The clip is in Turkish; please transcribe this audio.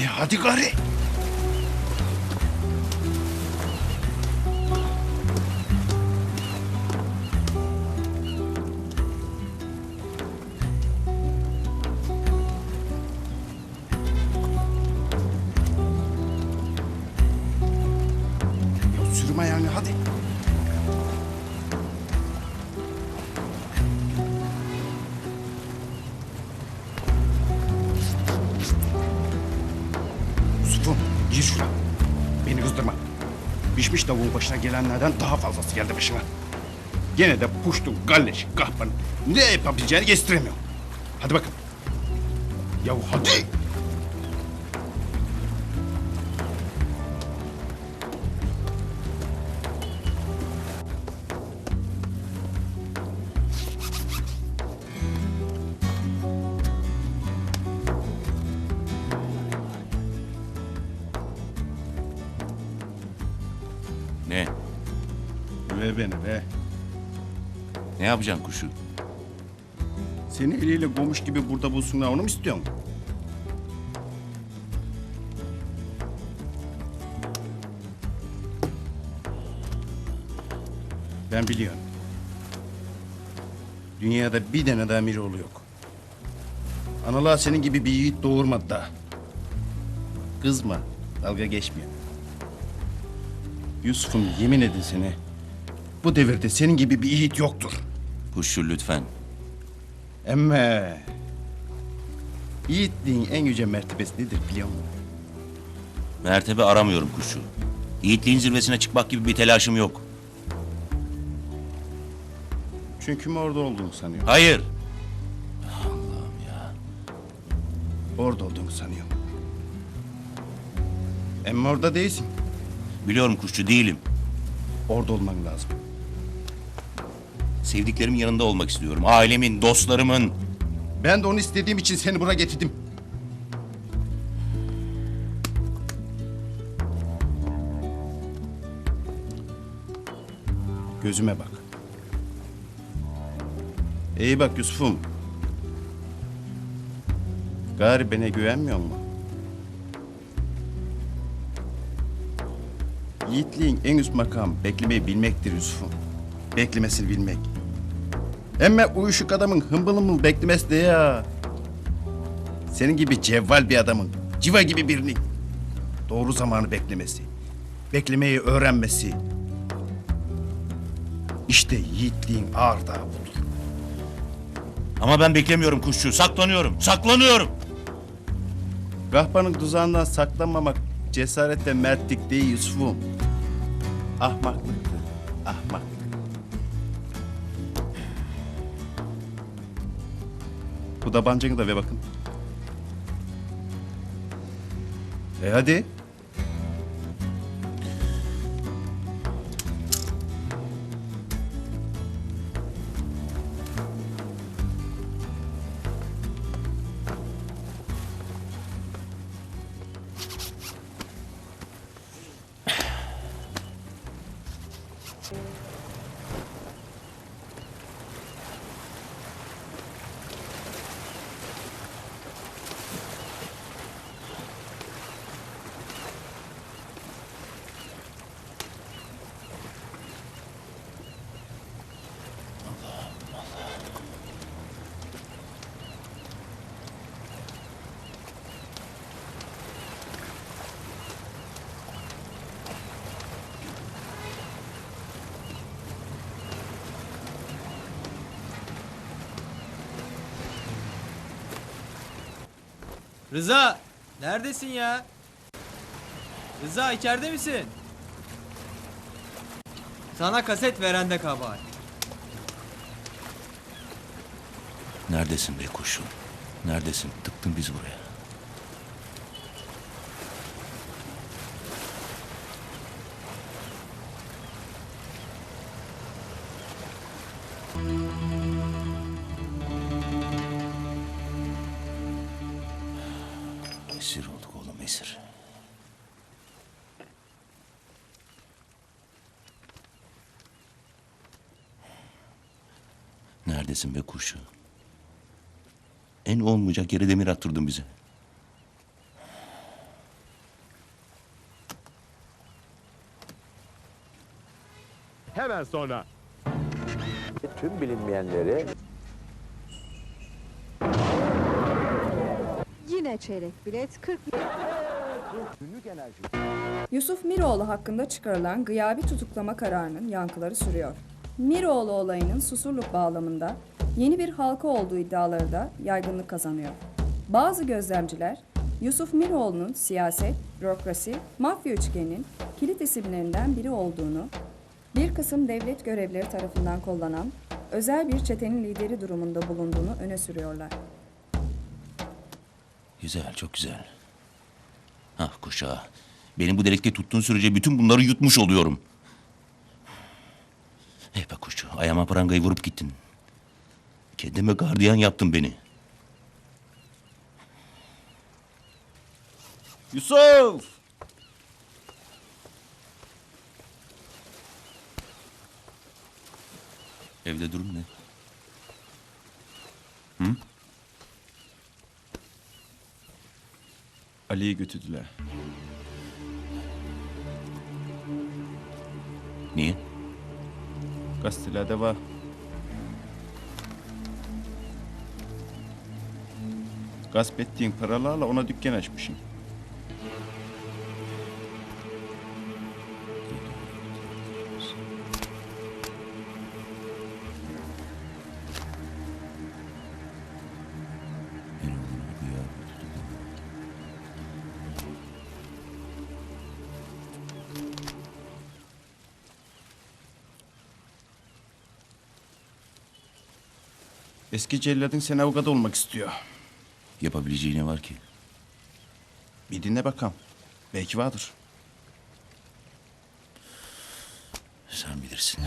E gir şuna. Beni kızdırma. Pişmiş tavuğun başına gelenlerden daha fazlası geldi başıma. Gene de puştu, galleş, kahpan. Ne yapabileceğini kestiremiyorum. Hadi bakın. Ya hadi. Beni ve. Ne yapacaksın kuşu? Seni eliyle gomuş gibi burada bulsunlar onu mu istiyorsun? Ben biliyorum. Dünyada bir tane de amiroğlu yok. Analar senin gibi bir yiğit doğurmadı da. Kızma, dalga geçmiyor. Yusuf'um yemin edin seni. Bu devirde senin gibi bir yiğit yoktur. Kuşu lütfen. Emme. Yiğitliğin en yüce mertebesi nedir biliyor musun? Mertebe aramıyorum kuşu. Yiğitliğin zirvesine çıkmak gibi bir telaşım yok. Çünkü mü orada olduğunu sanıyor. Hayır. Orada olduğunu sanıyor. Emme orada değilsin. Biliyorum kuşçu değilim. Orada olman lazım. Sevdiklerimin yanında olmak istiyorum. Ailemin, dostlarımın. Ben de onu istediğim için seni buraya getirdim. Gözüme bak. İyi bak Yusuf'um. Gari bana güvenmiyor mu? Yiğitliğin en üst makam beklemeyi bilmektir Yusuf'um. Beklemesini bilmek. Emme uyuşuk adamın hımbıl hımbıl beklemesi de ya. Senin gibi cevval bir adamın, civa gibi birinin doğru zamanı beklemesi, beklemeyi öğrenmesi. İşte yiğitliğin ağır dağı budur. Ama ben beklemiyorum kuşçu. Saklanıyorum. Saklanıyorum. Gahpanın tuzağından saklanmamak cesaret ve mertlik değil Yusuf'um. Ahmaklıktır, ahmaklık. Bu tabancanı da ver bakın. E hadi. Rıza, neredesin ya? Rıza içeride misin? Sana kaset verende kabahat. Neredesin be kuşum? Neredesin? Tıktın bizi buraya. Mesir. Neredesin be kurşu? En olmayacak yere demir attırdın bize. Hemen sonra. Tüm bilinmeyenleri Yine çeyrek bilet 40 Yusuf Miroğlu hakkında çıkarılan gıyabi tutuklama kararının yankıları sürüyor. Miroğlu olayının susurluk bağlamında yeni bir halka olduğu iddiaları da yaygınlık kazanıyor. Bazı gözlemciler Yusuf Miroğlu'nun siyaset, bürokrasi, mafya üçgeninin kilit isimlerinden biri olduğunu, bir kısım devlet görevlileri tarafından kollanan özel bir çetenin lideri durumunda bulunduğunu öne sürüyorlar. Güzel, çok güzel. Hah kuşağı. Beni bu delikte tuttuğun sürece bütün bunları yutmuş oluyorum. Eh be kuşu, ayağıma prangayı vurup gittin. Kendime gardiyan yaptın beni. Yusuf! Evde durum ne? Ali'yi götürdüler. Niye? Gazetelerde var. Gasp ettiğin paralarla ona dükkan açmışsın. Eski celladın sen avukat olmak istiyor. Yapabileceği ne var ki? Bir dinle bakalım. Belki vardır. Sen bilirsin.